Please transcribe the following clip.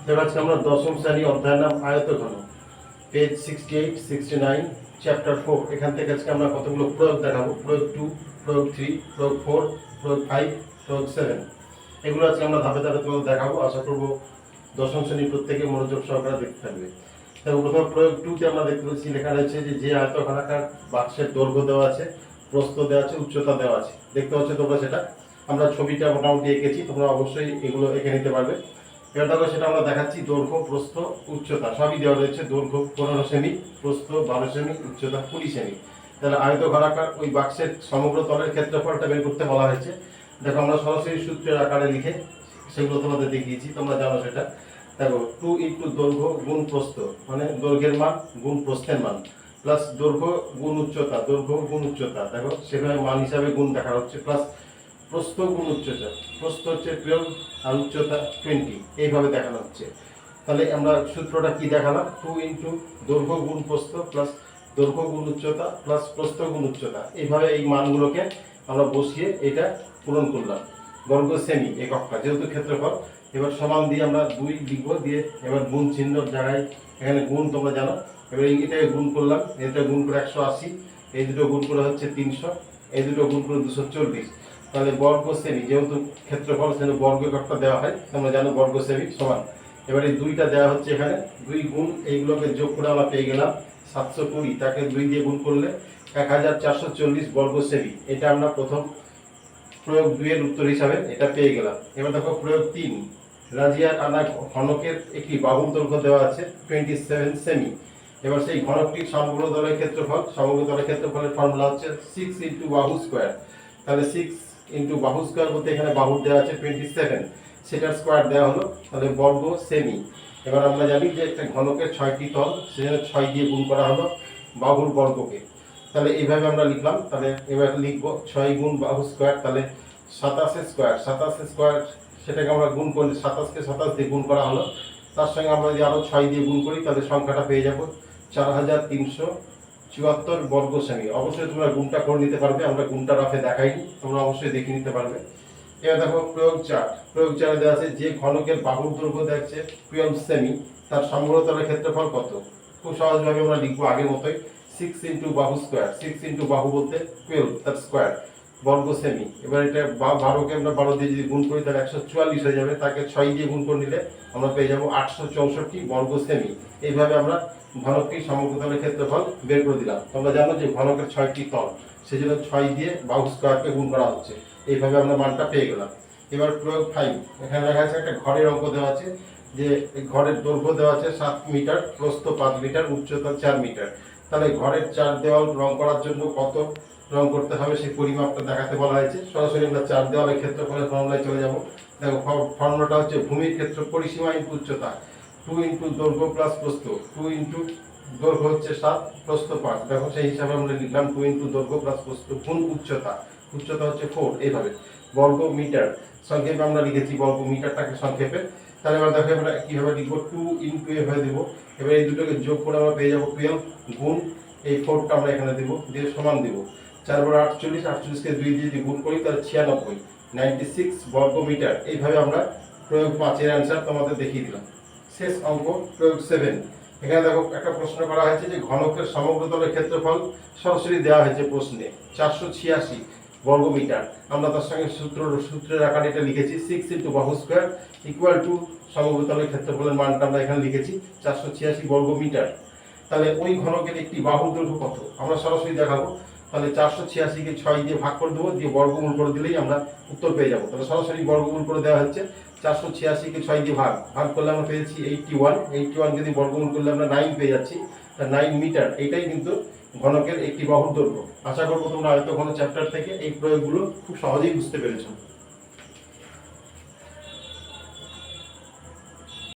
আজকে আমরা দশম শ্রেণি অধ্যায়ের নাম আয়তঘন। Page sixty eight sixty nine chapter four এখান থেকে আজকে আমরা কতগুলো প্রয়োগ দেখাবো? প্রয়োগ টু প্রয়োগ থ্রি প্রয়োগ ফোর প্রয়োগ ফাইভ প্রয়োগ সেভেন এগুলো আজকে আমরা ধাপে ধাপে তোমাদের দেখাবো। আশা করব দশম শ্রেণির প্রত্যেকে মনোযোগ সহকারে দেখতে থাকবে। তাই প্রথমে প্রয়োগ টুতে আমরা দেখতে পাচ্ছি। লেখা রয়েছে যে যে আয়তঘনাকার বাক্সের দৈর্ঘ্য দেওয়া আছে, প্রস্থ দেওয়া আছে, উচ্চতা দেওয়া আছে। দেখতে পাচ্ছ তোমরা সেটা? আমরা ছবিটা মোটামুটি এঁকেছি। তোমরা অবশ্যই এগুলো এঁকে নিতে পারবে। দেখো সেটা আমরা দেখাচ্ছি দৈর্ঘ্য, প্রস্থ, উচ্চতা। সবই দেওয়া রয়েছে দৈর্ঘ্য পনেরো সেমি, প্রস্থ বারো সেমি, উচ্চতা কুড়ি সেমি। তাহলে আয়ত ঘনাকার ওই বাক্সের সমগ্র তলের ক্ষেত্রফলটা বের করতে বলা হয়েছে। দেখো আমরা সরাসরি সূত্রের আকারে লিখে সেগুলো তোমাদের দেখিয়েছি, তোমরা জানো সেটা। দেখো, টু ইন্টু দৈর্ঘ্য গুণ প্রস্থ মানে দৈর্ঘ্যের মান গুণ প্রস্থের মান, প্লাস দৈর্ঘ্য গুণ উচ্চতা, দৈর্ঘ্য গুণ উচ্চতা। দেখো, সেখানে মান হিসাবে গুণ দেখা হচ্ছে, প্লাস প্রস্থ গুণ উচ্চতা, প্রস্থ হচ্ছে টুয়েলভ আর উচ্চতা টোয়েন্টি এইভাবে দেখানো হচ্ছে। তাহলে আমরা সূত্রটা কি দেখালাম? টু ইন্টু দৈর্ঘ্য গুণ প্রস্থ প্লাস দৈর্ঘ্য গুণ উচ্চতা প্লাস প্রস্থ গুণ উচ্চতা। এইভাবে এই মানগুলোকে আমরা বসিয়ে এটা পূরণ করলাম। বর্গ সেমি এককটা যেহেতু ক্ষেত্রফল, এবার সমান দিয়ে আমরা দুই লিখব দিয়ে এবার গুণ চিহ্ন জায়গায়, এখানে গুণ তোমরা জানো। এবার এটাকে গুণ করলাম এটা গুণ করে একশো আশি, এই দুটো গুণ করে হচ্ছে তিনশো, এই দুটো গুণ করে দুশো চল্লিশ তাহলে বর্গ যেহেতু ক্ষেত্রফল সেখানে বর্গ এককটা দেওয়া হয় তোমরা জানো বর্গ সেমি সমান। এবারে দুইটা দেওয়া হচ্ছে এখানে। দুই গুণ এইগুলোকে যোগ করে আমরা পেয়ে গেলাম সাতশো কুড়ি। তাকে দুই দিয়ে গুণ করলে এক হাজার চারশো চল্লিশ বর্গ এটা আমরা প্রথম প্রয়োগ দুইয়ের উত্তর হিসাবে এটা পেয়ে গেলাম। এবার দেখো প্রয়োগ তিন। রাজিয়ার আনা ঘনকের একটি বাহুর দৈর্ঘ্য দেওয়া আছে টোয়েন্টি সেভেন সেমি এবার সেই ঘনকটির সমগ্র দলের ক্ষেত্রফল, সমগ্র দলের ক্ষেত্রফলের ফর্মুলা হচ্ছে সিক্স ইন্টু বাহু স্কোয়ার তাহলে সিক্স ইন্টু বাহু স্কোয়ার বলতে এখানে বাহুর দেওয়া আছে টোয়েন্টি সেভেন সেটার স্কোয়ার দেওয়া হলো, তাহলে বর্গ সেমি এবার আমরা জানি যে একটা ঘনকের ছয়টি তল, সেখানে ছয় দিয়ে গুণ করা হলো বাহুর বর্গকে। তাহলে এইভাবে আমরা লিখলাম, তাহলে এবার লিখব ছয় গুণ বাহু স্কোয়ার তাহলে সাতাশে স্কোয়ার সাতাশে স্কোয়ার সেটাকে আমরা গুণ করলে সাতাশকে সাতাশ দিয়ে গুণ করা হলো। তার সঙ্গে আমরা যদি আরও ছয় দিয়ে গুণ করি, তাহলে সংখ্যাটা পেয়ে যাব চার হাজার তিনশো চুয়াত্তর বর্গ শ্রেণি। অবশ্যই তোমরা গুণটা করে নিতে পারবে, আমরা গুণটা রাফে দেখাইনি, তোমরা অবশ্যই দেখে নিতে পারবে। এবার দেখো প্রয়োগ চার। প্রয়োগ চারে দেওয়া আছে, যে ঘনকের বাহুর দৈর্ঘ্য দেখছে টুয়েলভ সেমি তার সমগ্রতলের ক্ষেত্রফল কত? খুব সহজভাবে আমরা লিখব আগের মতোই সিক্স ইন্টু বাহু স্কোয়ার সিক্স ইন্টু বাহু বলতে টুয়েলভ তার স্কোয়ার বর্গ সেমি এবার এটা বারোকে আমরা বারো দিয়ে যদি গুণ করি, তাহলে একশো চুয়াল্লিশ হয়ে যাবে। তাকে ছয় দিয়ে গুণ করে নিলে আমরা পেয়ে যাব আটশো চৌষট্টি বর্গ সেমি এইভাবে আমরা ঘনকটি সমগ্র তলের ক্ষেত্রফল বের করে দিলাম। তোমরা জানো যে ঘনকের ছয়টি তল সেই জন্য ছয় দিয়ে বাহু স্কোয়ারকে গুণ করা হচ্ছে। এইভাবে আমরা মানটা পেয়ে গেলাম। এবার প্রয়োগ ফাইভ এখানে দেখা যাচ্ছে একটা ঘরের অঙ্ক দেওয়া আছে, যে ঘরের দৈর্ঘ্য দেওয়া আছে সাত মিটার, প্রস্থ পাঁচ মিটার, উচ্চতা চার মিটার। তাহলে ঘরের চার দেওয়াল রং করার জন্য কত রং করতে হবে সেই পরিমাপটা দেখাতে বলা হয়েছে। সরাসরি আমরা চার দেওয়ালের ক্ষেত্রফলের ফর্মুলায় চলে যাব। দেখো ফর্মুলাটা হচ্ছে ভূমির ক্ষেত্র, পরিসীমা ইন্টু উচ্চতা। টু ইন্টু দৈর্ঘ্য প্লাস প্রস্থ। টু ইন্টু দৈর্ঘ্য হচ্ছে সাত, প্রস্থ পাঁচ। দেখো, সেই হিসাবে আমরা লিখলাম টু ইন্টু দৈর্ঘ্য প্লাস প্রস্থ গুণ উচ্চতা। উচ্চতা হচ্ছে ফোর, এইভাবে। বর্গ মিটার সংক্ষেপে আমরা লিখেছি বর্গ মিটারটাকে সংক্ষেপে। তাহলে আমরা দেখো আমরা কীভাবে লিখব? টু ইন্টু এভাবে দেবো। এবার এই দুটোকে যোগ করে আমরা পেয়ে যাব টুয়েলভ গুণ এই ফোরটা আমরা এখানে দেবো, দিয়ে সমান দেবো। চার বড় আটচল্লিশ, আটচল্লিশকে দুই দিয়ে যদি গুণ করি, তাহলে ছিয়ানব্বই নাইনটি সিক্স বর্গ এইভাবে আমরা প্রয়োগ পাঁচের অ্যান্সার তোমাদের দেখিয়ে দিলাম। শেষ অঙ্ক, প্রয়োগ সেভেন এখানে দেখো একটা প্রশ্ন করা হয়েছে যে ঘনকের সমগ্র তলের ক্ষেত্রফল সরাসরি দেওয়া হয়েছে প্রশ্নে। চারশো ছিয়াশি। বর্গ মিটার আমরা তার সঙ্গে সূত্র, সূত্রের আকারে এটা লিখেছি সিক্স ইন্টু বাহু স্কোয়ার ইকুয়াল টু সমগ্র তলের ক্ষেত্রফলের মানটা আমরা এখানে লিখেছি, চারশো ছিয়াশি বর্গমিটার। তাহলে ওই ঘনকের একটি বাহু দৈর্ঘ্য কত? আমরা সরাসরি দেখাবো। তাহলে চারশো ছিয়াশিকে ছয় দিয়ে ভাগ করে দেবো, দিয়ে বর্গমূল করে দিলেই আমরা উত্তর পেয়ে যাব। তাহলে সরাসরি বর্গমূল করে দেওয়া হচ্ছে, চারশো ছিয়াশিকে ছয় দিয়ে ভাগ। ভাগ করলে আমরা পেয়েছি এইটটি ওয়ান এইটটি ওয়ান যদি বর্গমূল করলে আমরা নাইন পেয়ে যাচ্ছি, তা নাইন মিটার এটাই কিন্তু ঘনকের একটি বাহুর দৈর্ঘ্য আশা করব তোমরা হয়তো ঘন চ্যাপ্টার থেকে এই প্রয়োগগুলো খুব সহজেই বুঝতে পেরেছ।